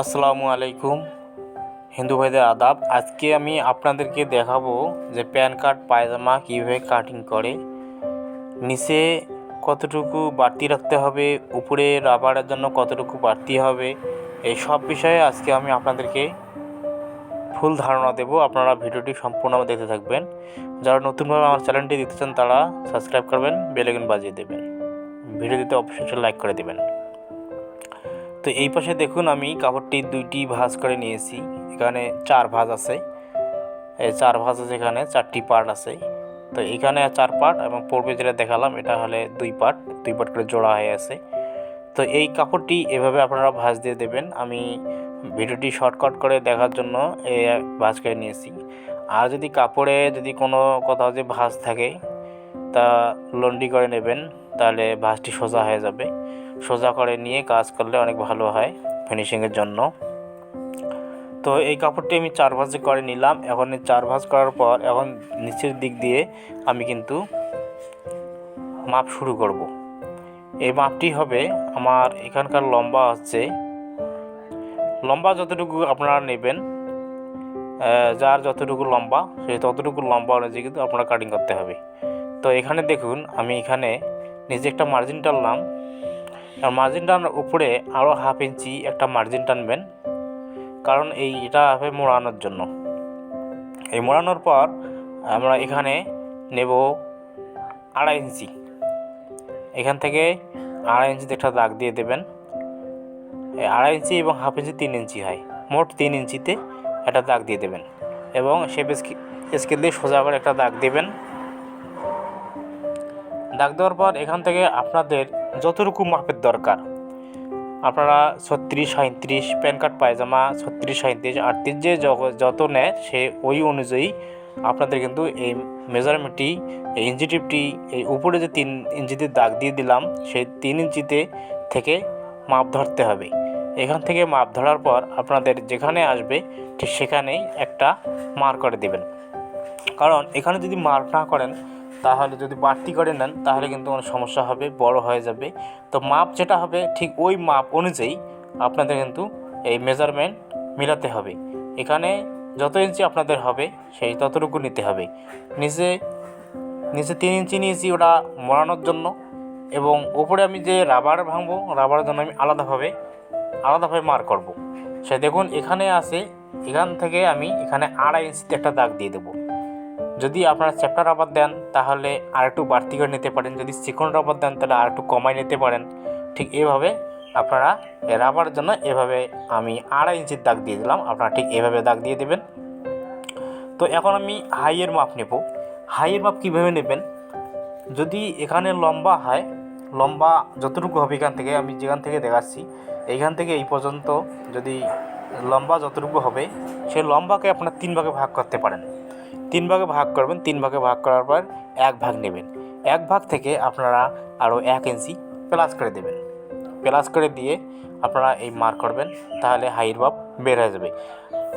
আসসালামু আলাইকুম। হিন্দু ভাইদের আদাব। আজকে আমি আপনাদেরকে দেখাবো যে প্যান কার্ড, পায়জামা কীভাবে কাটিং করে। নিচে কতটুকু বাড়তি রাখতে হবে, উপরে রাবারের জন্য কতটুকু বাড়তি হবে, এই সব বিষয়ে আজকে আমি আপনাদেরকে ফুল ধারণা দেবো। আপনারা ভিডিওটি সম্পূর্ণ দেখতে থাকবেন। যারা নতুনভাবে আমার চ্যানেলটি দেখতে চান, তারা সাবস্ক্রাইব করবেন বেলেগুন বাজিয়ে দেবেন। ভিডিও দিতে অবশ্যই লাইক করে দেবেন। তো এই পাশে দেখুন আমি কাপড়টি দুইটি ভাঁজ করে নিয়েছি। এখানে চার ভাঁজ আছে। এই চার ভাঁজ আছে এখানে, চারটি পার্ট আছে। তো এখানে চার পার্ট এবং পূর্বে যেটা দেখালাম, এটা হলে দুই পার্ট দুই পার্ট করে জোড়া হয়ে আছে। তো এই কাপড়টি এভাবে আপনারা ভাঁজ দিয়ে দেবেন। আমি ভিডিওটি শর্টকাট করে দেখার জন্য এই ভাঁজ করে নিয়েছি। আর যদি কাপড়ে যদি কোনো কোথাও যে ভাঁজ থাকে, তা লন্ডি করে নেবেন, তাহলে ভাঁজটি সোজা হয়ে যাবে। সোজা করে নিয়ে কাজ করলে অনেক ভালো হয় ফিনিশিংয়ের জন্য। তো এই কাপড়টি আমি চার ভাঁজে করে নিলাম। এখন চার ভাঁজ করার পর এখন নিচের দিক দিয়ে আমি কিন্তু মাপ শুরু করব। এই মাপটি হবে আমার এখানকার লম্বা হচ্ছে, লম্বা যতটুকু আপনারা নেবেন যার যতটুকু লম্বা সেই ততটুকু লম্বা অনুযায়ী কিন্তু আপনারা কাটিং করতে হবে। তো এখানে দেখুন, আমি এখানে নিজে একটা মার্জিন টানলাম। আর মার্জিন টানার উপরে আরও হাফ ইঞ্চি একটা মার্জিন টানবেন। কারণ এই, এটা হবে মোড়ানোর জন্য। এই মোড়ানোর পর আমরা এখানে নেব আড়াই ইঞ্চি এখান থেকে আড়াই ইঞ্চিতে একটা দাগ দিয়ে দেবেন। আড়াই ইঞ্চি এবং হাফ ইঞ্চি তিন ইঞ্চি হয়। মোট তিন ইঞ্চিতে একটা দাগ দিয়ে দেবেন। এবং শেপ স্কেল দিয়ে সোজা করে একটা দাগ দেবেন। দাগ দেওয়ার পর এখান থেকে আপনাদের যতটুকু মাপের দরকার। আপনারা ছত্রিশ সাঁত্রিশ প্যান কার্ড, পায়জামা, ছত্রিশ সাঁত্রিশ আটত্রিশ, যে যত নেয়, সে ওই অনুযায়ী আপনাদের কিন্তু এই মেজারমেন্টটি এই ইঞ্চি টিপটি, এই উপরে যে তিন ইঞ্চিতে দাগ দিয়ে দিলাম, সেই তিন ইঞ্চিতে থেকে মাপ ধরতে হবে। এখান থেকে মাপ ধরার পর আপনাদের যেখানে আসবে, ঠিক সেখানেই একটা মার করে দেবেন। কারণ এখানে যদি মার্ক না করেন তাহলে যদি বাড়তি করে নেন, তাহলে কিন্তু অনেক সমস্যা হবে, বড় হয়ে যাবে। তো মাপ যেটা হবে, ঠিক ওই মাপ অনুযায়ী আপনাদের কিন্তু এই মেজারমেন্ট মিলাতে হবে। এখানে যত ইঞ্চি আপনাদের হবে, সেই ততটুকু নিতে হবে। নিচে নিচে তিন ইঞ্চি নিয়েছি ওটা মরানোর জন্য। এবং ওপরে আমি যে রাবার ভাঙবো, রাবারের জন্য আমি আলাদাভাবে আলাদাভাবে মার করব। সে দেখুন, এখানে আছে, এখান থেকে আমি এখানে আড়াই ইঞ্চিতে একটা দাগ দিয়ে দেবো। যদি আপনারা চ্যাপ্টার রাবার দেন, তাহলে আর একটু বাড়তি করে নিতে পারেন। যদি চিকন রাবার দেন, তাহলে আর একটু কমাই নিতে পারেন। ঠিক এভাবে আপনারা রাবার জন্য এভাবে আমি আড়াই ইঞ্চির দাগ দিয়ে দিলাম। আপনারা ঠিক এভাবে দাগ দিয়ে দেবেন। তো এখন আমি হাইয়ের মাপ নেব। হাইয়ের মাপ কীভাবে নেবেন? যদি এখানে লম্বা হয়, লম্বা যতটুকু হবে এখান থেকে, আমি যেখান থেকে দেখাচ্ছি, এইখান থেকে এই পর্যন্ত যদি লম্বা যতটুকু হবে, সেই লম্বাকে আপনার তিন ভাগে ভাগ করতে পারেন। তিন ভাগে ভাগ করবেন, তিন ভাগে ভাগ করার পর এক ভাগ নেবেন। এক ভাগ থেকে আপনারা আরও এক ইঞ্চি প্লাস করে দেবেন। প্লাস করে দিয়ে আপনারা এই মার্ক করবেন, তাহলে হাইয়ের মাপ বের হয়ে যাবে।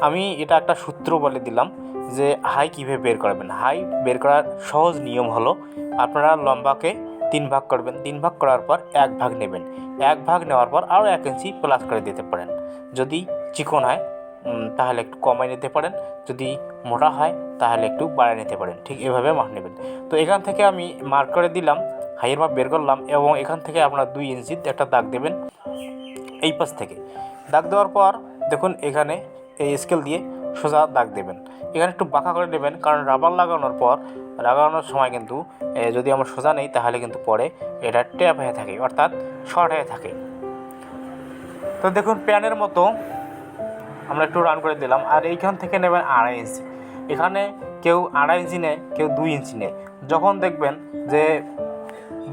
আমি এটা একটা সূত্র বলে দিলাম যে হাই কীভাবে বের করবেন। হাই বের করার সহজ নিয়ম হলো আপনারা লম্বাকে তিন ভাগ করবেন। তিন ভাগ করার পর এক ভাগ নেবেন। এক ভাগ নেওয়ার পর আরও এক ইঞ্চি প্লাস করে দিতে পারেন। যদি চিকন হয় তাহলে একটু কমাই নিতে পারেন। যদি মোটা হয়, তাহলে একটু বাড়িয়ে নিতে পারেন। ঠিক এভাবে মাপ নেবেন। তো এখান থেকে আমি মার্ক করে দিলাম, হাইয়ের মাপ বের করলাম এবং এখান থেকে আপনার দুই ইঞ্চিতে একটা দাগ দেবেন এই পাশ থেকে। দাগ দেওয়ার পর দেখুন এখানে এই স্কেল দিয়ে সোজা দাগ দেবেন। এখানে একটু বাঁকা করে নেবেন, কারণ রাবার লাগানোর পর, লাগানোর সময় কিন্তু যদি আমার সোজা নেই, তাহলে কিন্তু পরে এটা ট্যাপ হয়ে থাকে, অর্থাৎ শর্ট হয়ে থাকে। তো দেখুন প্যানের মতো আমরা একটু রান করে দিলাম। আর এইখান থেকে নেবেন আড়াই ইঞ্চি এখানে কেউ আড়াই ইঞ্চি নেয়, কেউ দুই ইঞ্চি নেয়। যখন দেখবেন যে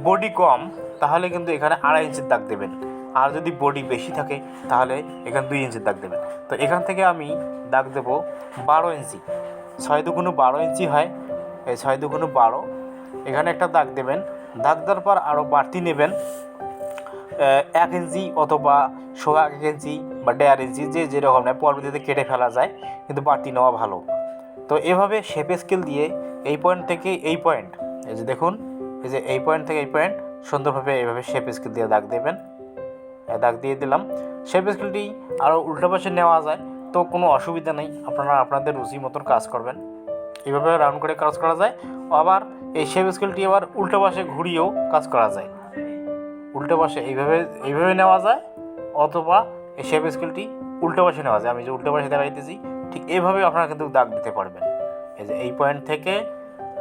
বডি কম, তাহলে কিন্তু এখানে আড়াই ইঞ্চির দাগ দেবেন। আর যদি বডি বেশি থাকে, তাহলে এখানে দুই ইঞ্চির দাগ দেবেন। তো এখান থেকে আমি দাগ দেব বারো ইঞ্চি ছয় দুগুণো বারো ইঞ্চি হয়। এই ছয় দুগুণো বারো। এখানে একটা দাগ দেবেন। দাগ দেওয়ার পর আরও বাড়তি নেবেন। এক ইঞ্চি অথবা সোয়া এক ইঞ্চি বা দেড় ইঞ্চি, যে যেরকম নেয়, পরবর্তীতে কেটে ফেলা যায়, কিন্তু বাড়তি নেওয়া ভালো। তো এভাবে শেপ স্কেল দিয়ে এই পয়েন্ট থেকে এই পয়েন্ট এই যে দেখুন, এই যে এই পয়েন্ট থেকে এই পয়েন্ট সুন্দরভাবে এইভাবে শেপ স্কেল দিয়ে দাগ দেবেন। দাগ দিয়ে দিলাম। শেপ স্কেলটি আরও উল্টো পাশে নেওয়া যায়, তো কোনো অসুবিধা নেই, আপনারা আপনাদের রুচি মতন কাজ করবেন। এইভাবে রাউন্ড করে কাজ করা যায়, আবার এই শেপ স্কেলটি আবার উল্টো পাশে ঘুরিয়েও কাজ করা যায়। উল্টো পাশে এইভাবে এইভাবে নেওয়া যায়, অথবা এই শেপ স্কেলটি উল্টো পাশে নেওয়া যায়। আমি যে উল্টো পাশে দেখাইতেছি, ঠিক এইভাবে আপনারা কিন্তু দাগ দিতে পারবেন। এই যে এই পয়েন্ট থেকে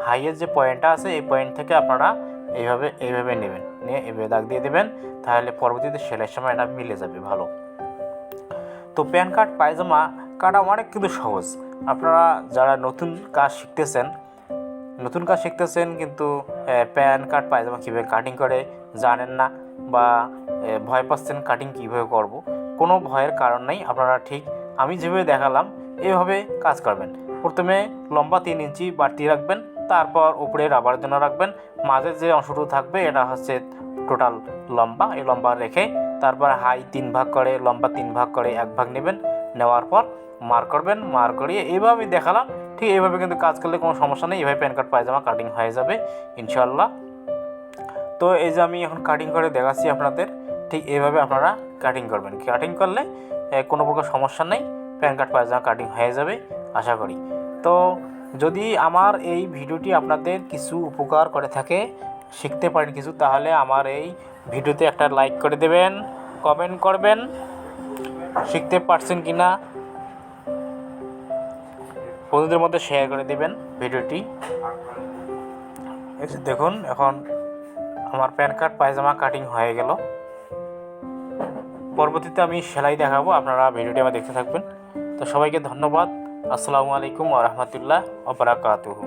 হাইয়ের যে পয়েন্টটা আছে, এই পয়েন্ট থেকে আপনারা এইভাবে এইভাবে নেবেন। নিয়ে এইভাবে দাগ দিয়ে দেবেন, তাহলে পরবর্তীতে সেলাইয়ের সময় এটা মিলে যাবে ভালো। তো প্যান কার্ড, পায়জামা কাটা অনেক কিন্তু সহজ। আপনারা যারা নতুন কাজ শিখতেছেন নতুন কাজ শিখতেছেন, কিন্তু প্যান কার্ড, পায়জামা কীভাবে কাটিং করে জানেন না বা ভয় পাচ্ছেন কাটিং কীভাবে করব, কোনো ভয়ের কারণ নেই, আপনারা ঠিক আমি যেভাবে দেখালাম এইভাবে কাজ করবেন। প্রথমে লম্বা তিন ইঞ্চি বাড়তি রাখবেন, তারপর উপরে রাবার জন্য রাখবেন, মাঝে যে অংশটুকু থাকবে, এটা হচ্ছে টোটাল লম্বা, এই লম্বা রেখে তারপর হাই তিন ভাগ করে, লম্বা তিন ভাগ করে এক ভাগ নেবেন নেওয়ার পর মার করবেন মার করিয়ে এইভাবে আমি দেখালাম। ঠিক এইভাবে কিন্তু কাজ করলে কোনো সমস্যা নেই, এভাবে প্যান কার্ড পায়জামা কাটিং হয়ে যাবে ইনশাল্লাহ তো এই যে আমি এখন কাটিং করে দেখাচ্ছি আপনাদের, ঠিক এইভাবে আপনারা কাটিং করবেন। কাটিং করলে কোনো প্রকার সমস্যা নেই প্যান কার্ড পায়জামা কাটিং হয়ে যাবে, আশা করি। তো যদি আমার এই ভিডিওটি আপনাদের কিছু উপকার করে থাকে, শিখতে পারেন কিছু, তাহলে আমার এই ভিডিওতে একটা লাইক করে দেবেন কমেন্ট করবেন। শিখতে পারছেন কি না বন্ধুদের মধ্যে শেয়ার করে দেবেন ভিডিওটি। দেখুন, এখন আমার প্যান কার্ড পায়জামা কাটিং হয়ে গেল। পরবর্তীতে আমি সেলাই দেখাবো, আপনারা ভিডিওটি আমার দেখতে থাকবেন। তো সবাইকে ধন্যবাদ। আসসালামু আলাইকুম ওরহমতুল্লাহ ওবরাকাতুহু